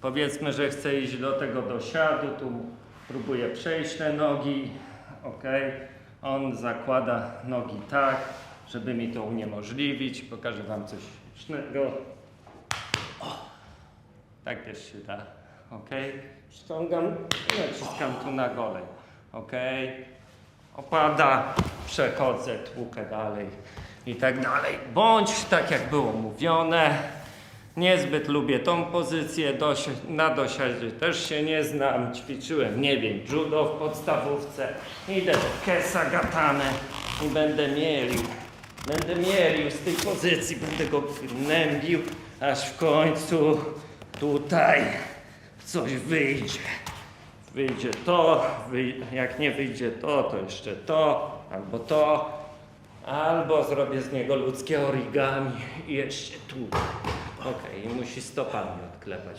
Powiedzmy, że chcę iść do tego dosiadu, tu próbuję przejść te nogi, ok. On zakłada nogi tak, żeby mi to uniemożliwić. Pokażę Wam coś śmiesznego. O, tak też się da, ok. Ściągam naciskam tu na goleń, ok. Opada, przechodzę, tłukę dalej i tak dalej. Bądź tak jak było mówione. Niezbyt lubię tą pozycję, dosi na dosiadzie też się nie znam, ćwiczyłem, nie wiem, judo w podstawówce, idę do kesa gatane i będę mielił, będę mielił z tej pozycji, będę go gnębił, aż w końcu tutaj coś wyjdzie. Wyjdzie to, jak nie wyjdzie to, to jeszcze to, albo to, albo zrobię z niego ludzkie origami i jeszcze tu. Okej, i musi stopami odklepać.